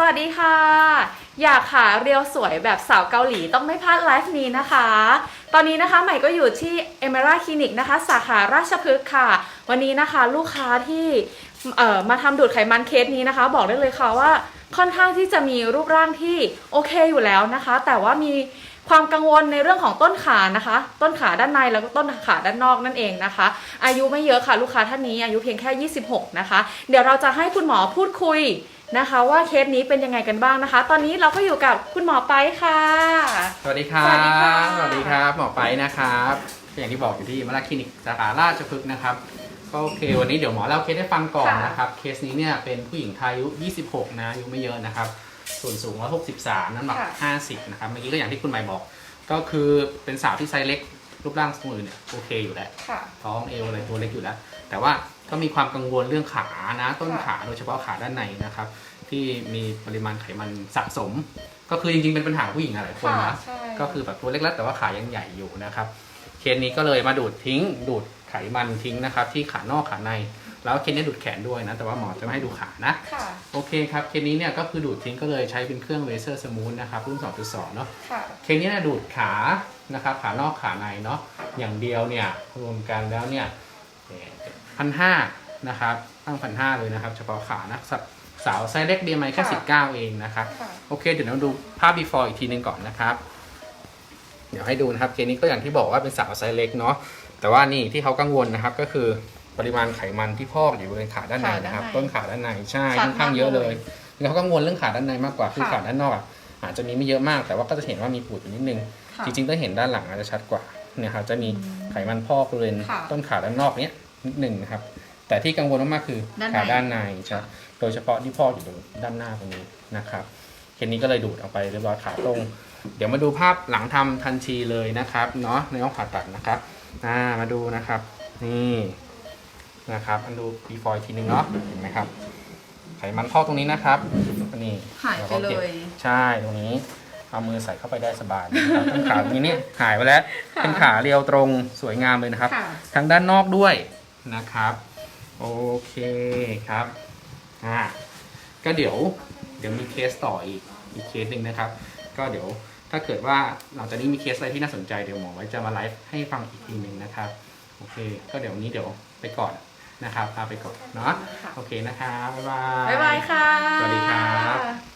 สวัสดีค่ะ อยากขาเรียวสวยแบบสาวเกาหลีต้องไม่พลาดไลฟ์นี้นะคะ ตอนนี้นะคะใหม่ก็อยู่ที่เอเมราคลินิกนะคะ สาขาราชพฤกษ์ค่ะ วันนี้นะคะลูกค้าที่เอ่อมาทำดูดไขมันเคสนี้นะคะ บอกได้เลยค่ะว่าค่อนข้างที่จะมีรูปร่างที่โอเคอยู่แล้วนะคะ แต่ว่ามีความกังวลในเรื่องของต้นขานะคะ ต้นขาด้านในแล้วก็ต้นขาด้านนอกนั่นเองนะคะ อายุไม่เยอะค่ะลูกค้าท่านนี้อายุเพียงแค่ 26 นะคะ เดี๋ยวเราจะให้คุณหมอพูดคุย นะคะว่าเคสนี้เป็นยังไงกันบ้างนะคะ ตอนนี้เราก็อยู่กับคุณหมอไปค่ะ สวัสดีครับ สวัสดีค่ะ สวัสดีครับหมอไปนะครับ อย่างที่บอกอยู่ที่มราคลินิกสาขาราชพฤกษ์นะครับ ก็โอเควันนี้เดี๋ยวหมอเล่าเคสให้ฟังก่อนนะครับ เคสนี้เนี่ยเป็นผู้หญิงไทยอายุ 26 นะอายุไม่เยอะนะครับ ส่วนสูง 163 น้ำหนัก50 นะครับ เมื่อกี้ก็อย่างที่คุณหมายบอก ก็คือเป็นสาวที่ไซส์เล็ก รูปร่างสมือเนี่ยโอเคอยู่แล้ว ค่ะ ท้องเอวอะไรตัวเล็กอยู่แล้ว แต่ว่า ก็มีความกังวลเรื่องขานะต้นค่ะขาโดยเฉพาะขาด้านในนะครับ ที่มีปริมาณไขมันสะสม ก็คือจริงๆเป็นปัญหาของผู้หญิงหลายคนค่ะนะใช่ ก็คือแบบตัวเล็กๆแต่ว่าขายังใหญ่อยู่นะครับเคสนี้ก็เลยมาดูดทิ้ง ดูดไขมันทิ้งนะครับ ที่ขานอกขาใน แล้วเคสนี้ดูดแขนด้วยนะ แต่ว่าหมอจะไม่ให้ดูขานะ ค่ะ โอเคครับเคสนี้เนี่ยก็คือดูดทิ้งก็เลยใช้เป็นเครื่องเลเซอร์สมูทนะครับรุ่น 2.2 เนาะ ค่ะ เคสนี้เนยดูดขานะครับขานอกขาในเนาะอย่างเดียวเนี่ยรวมกันแล้วเนี่ย พันห้านะครับ ตั้งพันห้าเลยนะครับ เฉพาะขานะสาวสาวไซส์เล็กเดียไหมแค่ค่ะสิบเก้าเองนะครับค่ะโอเค เดี๋ยวเราดูภาพ before อีกทีหนึงก่อนนะครับ เดี๋ยวให้ดูนะครับ เคสนี้ก็อย่างที่บอกว่าเป็นสาวไซส์เล็กเนาะ แต่ว่านี่ที่เขากังวลนะครับก็คือปริมาณไขมันที่พอกอยู่บริเวณขาด้านในนะครับขาด้านในต้นขาด้านในใช่ชัดค่อนข้างเยอะเลยมากเขากังวลเรื่องขาด้านในมากกว่าคือค่ะขาด้านนอกอะอาจจะมีไม่เยอะมาก แต่ว่าก็จะเห็นว่ามีปูดอยู่นิดนึงค่ะจริงๆถ้าเห็นด้านหลังอาจจะชัดกว่าเนี่ยครับจะมีไขมันพอกบริเวณค่ะต้นขาด้านนอกเนี้ยนิด หนึ่งนะครับ แต่ที่กังวลมากๆคือด้านในขาด้านในใช่โดยเฉพาะที่พอกอยู่ตรงด้านหน้าตรงนี้นะครับเคสนี้ก็เลยดูดออกไปเรียบร้อยขาตรง เดี๋ยวมาดูภาพหลังทำทันทีเลยนะครับเนาะในห้องผ่าตัดนะครับอ่ามาดูนะครับ นี่นะครับอันดู before อีกทีหนึงเนาะเห็นไหมครับไขมันพอกตรงนี้นะครับนี่หายไปแวก็เลก็บยใช่ตรงนี้เอามือใส่เข้าไปได้สบายนะครับต้นขาตรงนี้เนี่ยหายไปแล้วค่ะเป็นขาเรียวตรงสวยงามเลยนะครับค่ะทั้งด้านนอกด้วย นะครับ โอเคครับอ่าก็เดี๋ยวเดี๋ยวมีเคสต่ออีกอีกเคสหนึ่งนะครับ ก็เดี๋ยวถ้าเกิดว่าหลังจากนี้มีเคสอะไรที่น่าสนใจเดี๋ยวหมอไว้จะมาไลฟ์ให้ฟังอีกทีหนึ่งนะครับโอเค ก็เดี๋ยววันนี้เดี๋ยวไปก่อนนะครับลาไปก่อนเนาะค่ะโอเคนะครับบ๊ายบายบ๊ายบายค่ะ สวัสดีครับ